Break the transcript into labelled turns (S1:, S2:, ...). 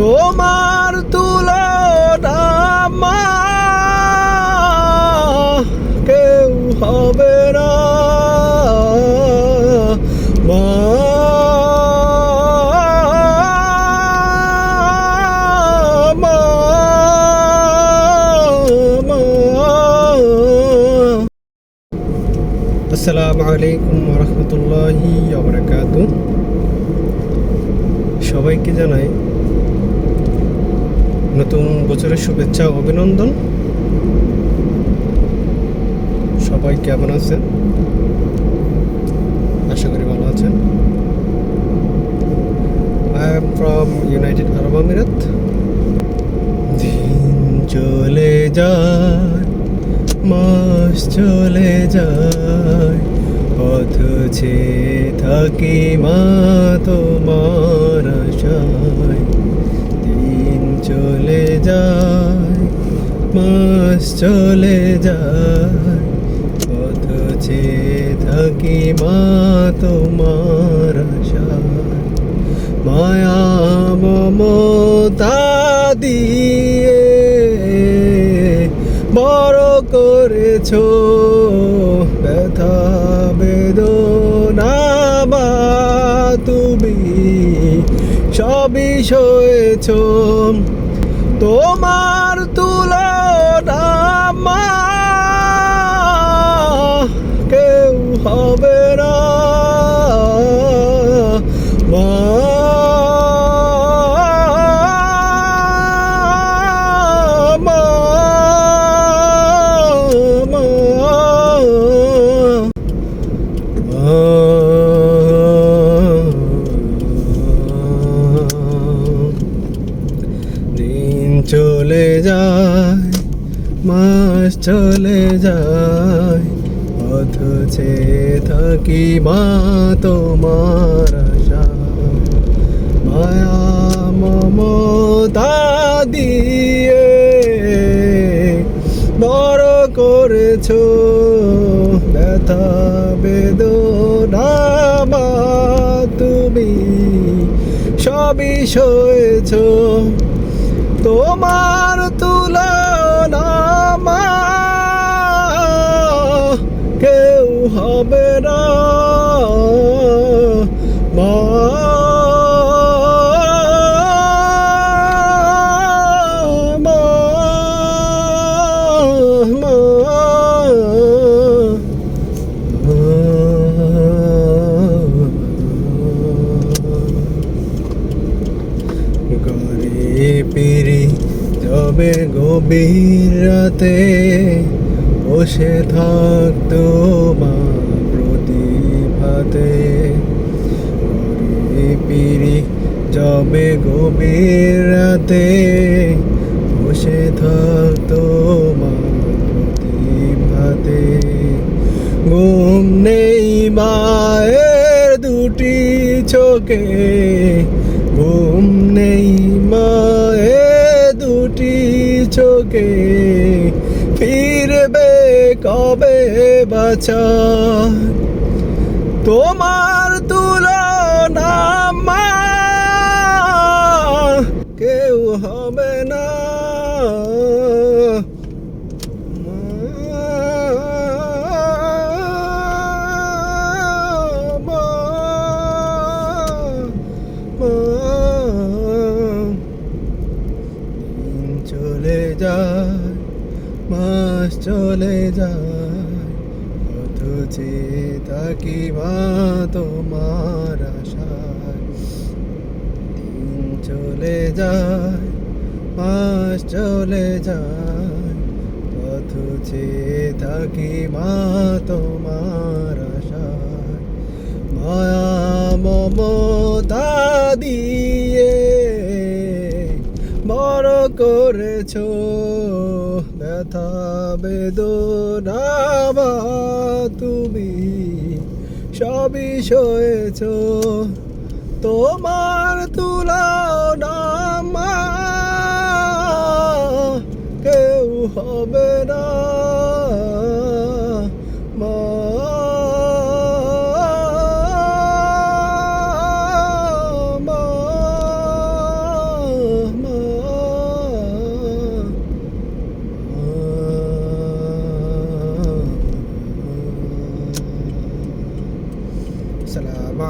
S1: তোমার তুলনা মা কেউ হবে না। মা। আসসালামু আলাইকুম রহমতুল্লাহি সবাইকে জানাই নতুন বছরের শুভেচ্ছা অভিনন্দন। সবাই কেমন আছেন? আশা করি ভালো আছেন। I am from United Arab আমিরাত দিন চলে যায়, মাস চলে যায় পথ চেয়ে থাকি মা তোমার চলে যায়। পথ চেয়ে থাকি মা তোমার মায়া মমতা দিয়ে বড় করেছ ব্যথা বেদনা বা তুমি সবই সয়েছ। তোমার তুলনা মা কেউ হবে না। মা। চলে যায়। মাস চলে যায়, পথ চেয়ে থাকি মা তোমার আশা। মায়া মমতা দিয়ে বড় করেছ, ব্যথা বেদনা তুমি সবই সয়েছ। তোমার তুলনা হবে না। মা। গরে পিরি যবে গভীর রাতে বসে থাকতো মা প্রতিভাতে। পিরি যবে গভীর রাতে বসে থাকতো মা প্রতিভাতে। ঘুম নেই মায়ের দুটি চোখে, ঘুম নেই মায়ের দুটি চোখে। ফিরবে কবে বাছা তোমার তুলনা মা কেউ হবে না। মাস চলে যায়, অথচ তাকি মা তোমার আশায়। দিন চলে যায়, মাস চলে যায়, অথচ থাকি মা তোমার আশায়। মায়া মমতা দিয়ে বড় করেছ। ব্যথা বেদনা তুমি সবই সয়েছ। তোমার তুলনা